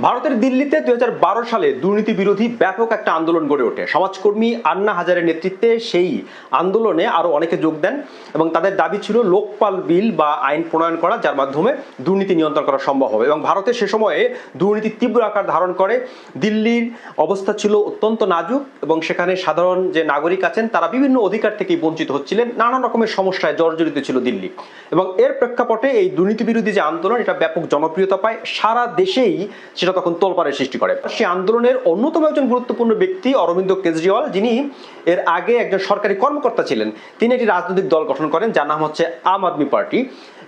ভারতের দিল্লিতে দুই হাজার বারো সালে দুর্নীতি বিরোধী ব্যাপক একটা আন্দোলন গড়ে ওঠে। সমাজকর্মী আন্না হাজারের নেতৃত্বে সেই আন্দোলনে আরও অনেকে যোগ দেন এবং তাদের দাবি ছিল লোকপাল বিল বা আইন প্রণয়ন করা, যার মাধ্যমে দুর্নীতি নিয়ন্ত্রণ করা সম্ভব হবে। এবং ভারতে সে সময়ে দুর্নীতি তীব্র আকার ধারণ করে। দিল্লির অবস্থা ছিল অত্যন্ত নাজুক এবং সেখানে সাধারণ যে নাগরিক আছেন, তারা বিভিন্ন অধিকার থেকেই বঞ্চিত হচ্ছিলেন। নানান রকমের সমস্যায় জর্জরিত ছিল দিল্লি। এবং এর প্রেক্ষাপটে এই দুর্নীতি বিরোধী যে আন্দোলন, এটা ব্যাপক জনপ্রিয়তা পায়। সারা দেশেই সেটা তখন তোলপাড়ের সৃষ্টি করে। সেই আন্দোলনের অন্যতম একজন গুরুত্বপূর্ণ ব্যক্তি অরবিন্দ কেজরিওয়াল, যিনি এর আগে একজন সরকারি কর্মকর্তা ছিলেন। তিনি একটি রাজনৈতিক দল গঠন করেন, যার নাম হচ্ছে আম আদমি পার্টি।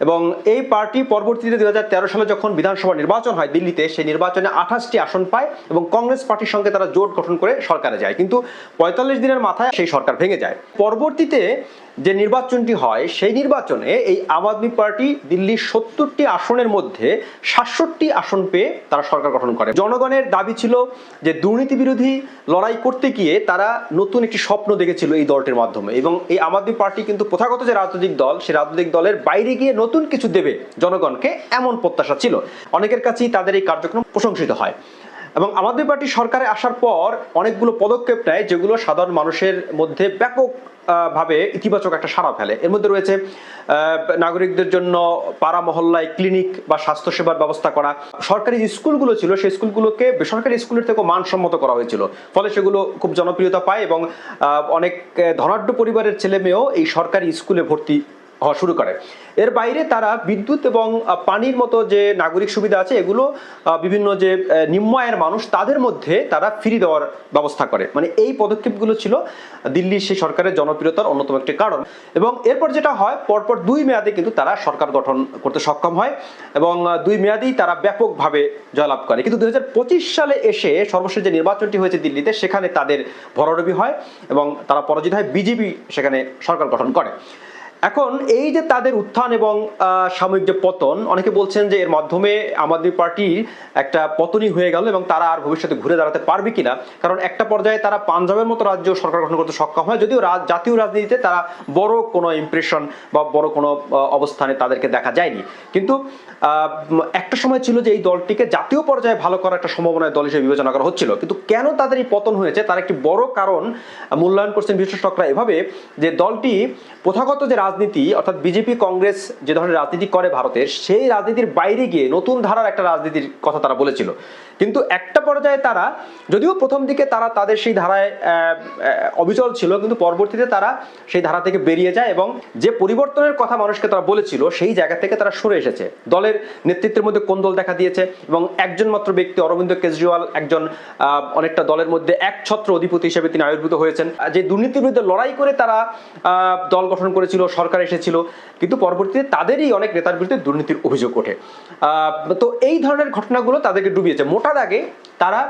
এবং এই পার্টি পরবর্তীতে দুই সালে যখন বিধানসভা নির্বাচন হয় দিল্লিতে, সেই নির্বাচনে আঠাশটি আসন পায় এবং কংগ্রেস পার্টির সঙ্গে তারা জোট গঠন করে সরকারে যায়। কিন্তু পঁয়তাল্লিশ দিনের মাথায় সেই সরকার ভেঙে যায়। পরবর্তীতে যে নির্বাচনটি হয়, সেই নির্বাচনে এই আম আদমি পার্টি দিল্লির সত্তরটি আসনের মধ্যে সাতষট্টি আসন পেয়ে তারা সরকার গঠন করে। জনগণের দাবি ছিল যে দুর্নীতি বিরোধী লড়াই করতে গিয়ে তারা নতুন একটি স্বপ্ন দেখেছিল এই দলটির মাধ্যমে এবং এই আম আদমি পার্টি কিন্তু প্রথাগত যে রাজনৈতিক দল সেই রাজনৈতিক দলের বাইরে গিয়ে নতুন কিছু দেবে জনগণকে এমন প্রত্যাশা ছিল। অনেকের কাছেই তাদের এই কার্যক্রম প্রশংসিত হয়। এবং আমাদের পার্টি সরকারে আসার পর অনেকগুলো পদক্ষেপ নেয়, যেগুলো সাধারণ মানুষের মধ্যে ব্যাপক ভাবে ইতিবাচক একটা সাড়া ফেলে। এর মধ্যে রয়েছে নাগরিকদের জন্য পাড়া মহল্লায় ক্লিনিক বা স্বাস্থ্যসেবার ব্যবস্থা করা। সরকারি স্কুলগুলো ছিল, সেই স্কুলগুলোকে বেসরকারি স্কুলের থেকেও মানসম্মত করা হয়েছিল। ফলে সেগুলো খুব জনপ্রিয়তা পায় এবং অনেক ধনাঢ্য পরিবারের ছেলে মেয়েও এই সরকারি স্কুলে ভর্তি হওয়া শুরু করে। এর বাইরে তারা বিদ্যুৎ এবং পানির মতো যে নাগরিক সুবিধা আছে, এগুলো বিভিন্ন যে নিম্ন আয়ের মানুষ, তাদের মধ্যে তারা ফ্রি দেওয়ার ব্যবস্থা করে। মানে এই পদক্ষেপগুলো ছিল দিল্লির সেই সরকারের জনপ্রিয়তার অন্যতম একটি কারণ। এবং এরপর যেটা হয়, পরপর দুই মেয়াদে কিন্তু তারা সরকার গঠন করতে সক্ষম হয় এবং দুই মেয়াদেই তারা ব্যাপকভাবে জয়লাভ করে। কিন্তু দুই হাজার পঁচিশ সালে এসে সর্বশেষ যে নির্বাচনটি হয়েছে দিল্লিতে, সেখানে তাদের ভরাডবি হয় এবং তারা পরাজিত হয়, বিজেপি সেখানে সরকার গঠন করে। এখন এই যে তাদের উত্থান এবং সাময়িক যে পতন, অনেকে বলছেন যে এর মাধ্যমে আম আদমি পার্টির একটা পতনই হয়ে গেল এবং তারা আর ভবিষ্যতে ঘুরে দাঁড়াতে পারবে কিনা। কারণ একটা পর্যায়ে তারা পাঞ্জাবের মতো রাজ্য সরকার গঠন করতে সক্ষম হয়, যদিও রাজ- জাতীয় রাজনীতিতে তারা বড় কোনো ইমপ্রেশন বা বড় কোনো অবস্থানে তাদেরকে দেখা যায়নি। কিন্তু একটা সময় ছিল যে এই দলটিকে জাতীয় পর্যায়ে ভালো করার একটা সম্ভাবনায় দল হিসেবে বিবেচনা করা হচ্ছিল। কিন্তু কেন তাদের এই পতন হয়েছে? তার একটি বড় কারণ মূল্যায়ন করছেন বিশেষজ্ঞরা এভাবে যে দলটি প্রথাগত যে রাজনীতি, অর্থাৎ বিজেপি, কংগ্রেস যে ধরনের রাজনীতি করে ভারতের, সেই রাজনীতির বাইরে গিয়ে নতুন ধারার একটা রাজনীতির কথা তারা বলেছিল। কিন্তু একটা পর্যায়ে তারা, যদিও প্রথম দিকে তারা তাদের সেই ধারায় অবিচল ছিল, কিন্তু পরবর্তীতে তারা সেই ধারা থেকে বেরিয়ে যায় এবং যে পরিবর্তনের কথা মানুষকে তারা বলেছিল, সেই জায়গা থেকে তারা সরে এসেছে। দলের নেতৃত্বের মধ্যে কোন্দল দেখা দিয়েছে এবং একজন মাত্র ব্যক্তি, অরবিন্দ কেজরিওয়াল, একজন অনেকটা দলের মধ্যে এক ছত্র অধিপতি হিসেবে তিনি আবির্ভূত হয়েছেন। যে দুর্নীতির বিরুদ্ধে লড়াই করে তারা দল গঠন করেছিল, সরকার এসেছিল, কিন্তু পরবর্তীতে তাদেরই অনেক নেতার বিরুদ্ধে দুর্নীতির অভিযোগ ওঠে। তো এই ধরনের ঘটনাগুলো তাদেরকে ডুবিয়েছে। মোটা para paguei তারা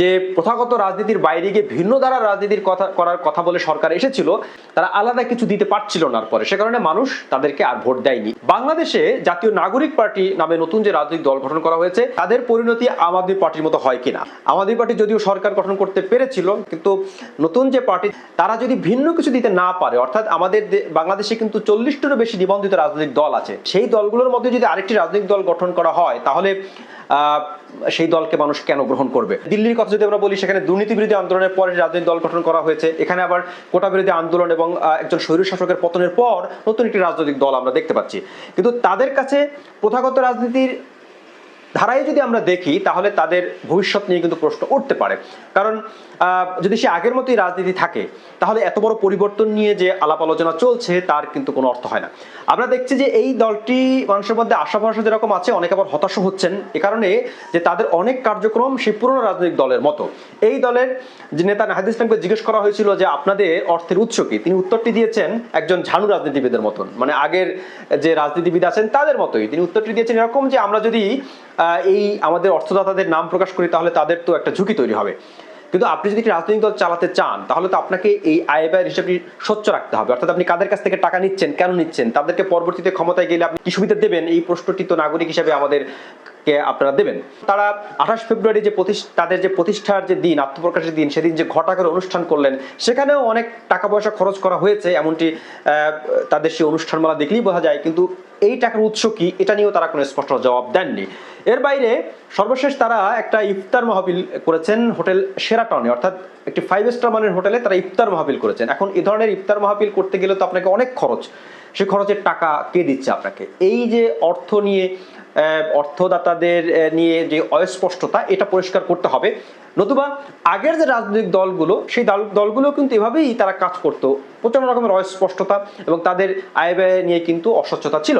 যে প্রথাগত রাজনীতির বাইরে গিয়ে ভিন্ন দ্বারা রাজনীতির কথা করার কথা বলে সরকার এসেছিল, তারা আলাদা কিছু দিতে পারছিল না পরে। সে কারণে মানুষ তাদেরকে আর ভোট দেয়নি। বাংলাদেশে জাতীয় নাগরিক পার্টি নামে নতুন যে রাজনৈতিক দল গঠন করা হয়েছে, তাদের পরিণতি আম আদমি পার্টির মতো হয় কিনা? আম আদমি পার্টি যদিও সরকার গঠন করতে পেরেছিল, কিন্তু নতুন যে পার্টি, তারা যদি ভিন্ন কিছু দিতে না পারে, অর্থাৎ আমাদের বাংলাদেশে কিন্তু চল্লিশটিরও বেশি নিবন্ধিত রাজনৈতিক দল আছে, সেই দলগুলোর মধ্যে যদি আরেকটি রাজনৈতিক দল গঠন করা হয়, তাহলে সেই দলকে মানুষ কেন গ্রহণ করবে। দিল্লির কথা যদি আমরা বলি, সেখানে দুর্নীতি বিরোধী আন্দোলনের পরে রাজনৈতিক দল গঠন করা হয়েছে। এখানে আবার কোটা বিরোধী আন্দোলন এবং একজন শৈর শাসকের পতনের পর নতুন একটি রাজনৈতিক দল আমরা দেখতে পাচ্ছি। কিন্তু তাদের কাছে প্রথাগত রাজনীতির ধারায় যদি আমরা দেখি, তাহলে তাদের ভবিষ্যৎ নিয়ে কিন্তু প্রশ্ন উঠতে পারে। কারণ যদি সে আগের মতোই রাজনীতি থাকে, তাহলে এত বড় পরিবর্তন নিয়ে যে আলাপ আলোচনা চলছে, তার কিন্তু কোনো অর্থ হয় না। আমরা দেখছি যে এই দলটি মানুষের মধ্যে আশা ভরসা যেরকম আছে, অনেক আবার হতাশ হচ্ছেন। এ কারণে যে তাদের অনেক কার্যক্রম সেই পুরনো রাজনৈতিক দলের মতো। এই দলের যে নেতা নাহিদ ইসলামকে জিজ্ঞেস করা হয়েছিল যে আপনাদের অর্থের উৎস কি? তিনি উত্তরটি দিয়েছেন একজন ঝানু রাজনীতিবিদের মতন। মানে আগের যে রাজনীতিবিদ আছেন, তাদের মতোই। তিনি উত্তরটি দিয়েছেন এরকম যে আমরা যদি এই আমাদের অর্থদাতাদের নাম প্রকাশ করি, তাহলে তাদের তো একটা ঝুঁকি তৈরি হবে। কিন্তু আপনি যদি একটি রাজনৈতিক দল চালাতে চান, তাহলে তো আপনাকে এই আয় ব্যয়ের হিসাবটি স্বচ্ছ রাখতে হবে। অর্থাৎ আপনি কাদের কাছ থেকে টাকা নিচ্ছেন, কেন নিচ্ছেন, তাদেরকে পরবর্তীতে ক্ষমতায় গেলে আপনি কি সুবিধা দেবেন? এই প্রশ্নটি তো নাগরিক হিসাবে আমাদের কে আপনারা দেবেন। তারা আঠাশ ফেব্রুয়ারি যে তাদের যে প্রতিষ্ঠার যে দিন, আত্মপ্রকাশের দিন, সেদিন যে ঘটা করে অনুষ্ঠান করলেন, সেখানেও অনেক টাকা পয়সা খরচ করা হয়েছে, এমনটি তাদের সেই অনুষ্ঠানমালা দেখলেই বোঝা যায়। কিন্তু এই টাকার উৎস কি? এটা নিয়েও তারা কোনো স্পষ্ট জবাব দেননি। এর বাইরে সর্বশেষ তারা একটা ইফতার মাহফিল করেছেন হোটেল সেরাটনে অর্থাৎ একটি ফাইভ স্টার মানের হোটেলে তারা ইফতার মাহফিল করেছেন। এখন এ ধরনের ইফতার মাহফিল করতে গেলে তো আপনাকে অনেক খরচ। সে খরচের টাকা কে দিচ্ছে আপনাকে? এই যে অর্থ নিয়ে অর্থদাতাদের নিয়ে যে অস্পষ্টতা, এটা পরিষ্কার করতে হবে। নতুবা আগের যে রাজনৈতিক দলগুলো, সেই দল দলগুলো কিন্তু এভাবেই তারা কাজ করতো। প্রচণ্ড রকমের অস্পষ্টতা এবং তাদের আয় ব্যয় নিয়ে কিন্তু অস্বচ্ছতা ছিল।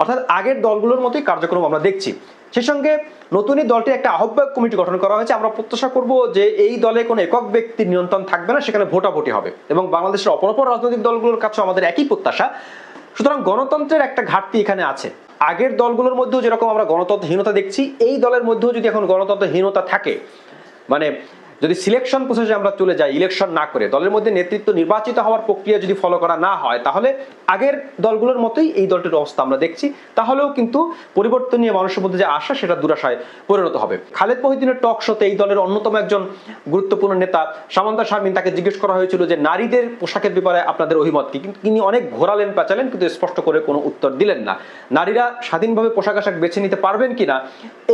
অর্থাৎ আগের দলগুলোর মতোই কার্যক্রম আমরা দেখছি। সেই সঙ্গে নতুন এই দলটি একটা আহ্বায়ক কমিটি গঠন করা হয়েছে। আমরা প্রত্যাশা করব যে এই দলে কোনো একক ব্যক্তির নিয়ন্ত্রণ থাকবে না, সেখানে ভোটাভুটি হবে এবং বাংলাদেশের অপরাপর রাজনৈতিক দলগুলোর কাছে আমাদের একই প্রত্যাশা। সুতরাং গণতন্ত্রের একটা ঘাটতি এখানে আছে। আগের দলগুলোর মধ্যেও যেরকম আমরা গণতন্ত্রহীনতা দেখছি, এই দলের মধ্যেও যদি এখন গণতন্ত্রহীনতা থাকে মানে যদি সিলেকশন প্রসেসে আমরা চলে যাই ইলেকশন না করে, দলের মধ্যে নেতৃত্ব নির্বাচিত হওয়ার প্রক্রিয়া যদি ফলো করা না হয়, তাহলে আগের দলগুলোর মতোই এই দলটির অবস্থা আমরা দেখছি। তাহলেও কিন্তু পরিবর্তন নিয়ে মানুষের মধ্যে যে আশা, সেটা দুরাশায় পরিণত হবে। খালেদ মহিদিনের টক শোতে এই দলের অন্যতম একজন গুরুত্বপূর্ণ নেতা, সামন্তা শারমিন, তাকে জিজ্ঞেস করা হয়েছিল যে নারীদের পোশাকের ব্যাপারে আপনাদের অভিমত কি? কিন্তু তিনি অনেক ঘোরালেন, পেঁচালেন, কিন্তু স্পষ্ট করে কোনো উত্তর দিলেন না। নারীরা স্বাধীনভাবে পোশাক আশাক বেছে নিতে পারবেন কিনা,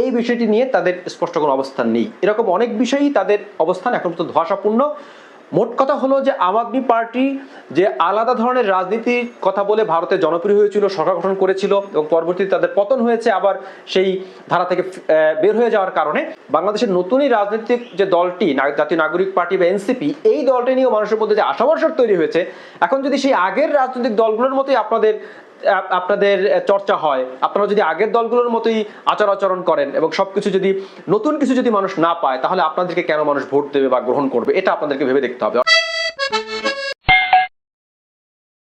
এই বিষয়টি নিয়ে তাদের স্পষ্ট কোনো অবস্থান নেই। এরকম অনেক বিষয়ই তাদের অবস্থান, এখন পর্যন্ত ধোয়াশাপূর্ণ। মোট কথা হলো যে আম আদমি পার্টি যে আলাদা ধরনের রাজনীতির কথা বলে ভারতে জনপ্রিয় হয়েছিল, সরকার গঠন করেছিল এবং পরবর্তীতে তাদের পতন হয়েছে, আবার সেই ধারা থেকে বের হয়ে যাওয়ার কারণে। বাংলাদেশের নতুনই রাজনৈতিক যে দলটি জাতীয় নাগরিক পার্টি বা এনসিপি, এই দলটি নিয়েও মানুষের মধ্যে যে আশাবর্ষক তৈরি হয়েছে। এখন যদি সেই আগের রাজনৈতিক দলগুলোর মতোই আপনাদের আপ- আপনাদের চর্চা হয়। আপনারা যদি আগের দলগুলোর মতোই আচার আচরণ করেন এবং সবকিছু যদি, নতুন কিছু যদি মানুষ না পায়, তাহলে আপনাদেরকে কেন মানুষ ভোট দেবে বা গ্রহণ করবে? এটা আপনাদেরকে ভেবে দেখতে হবে।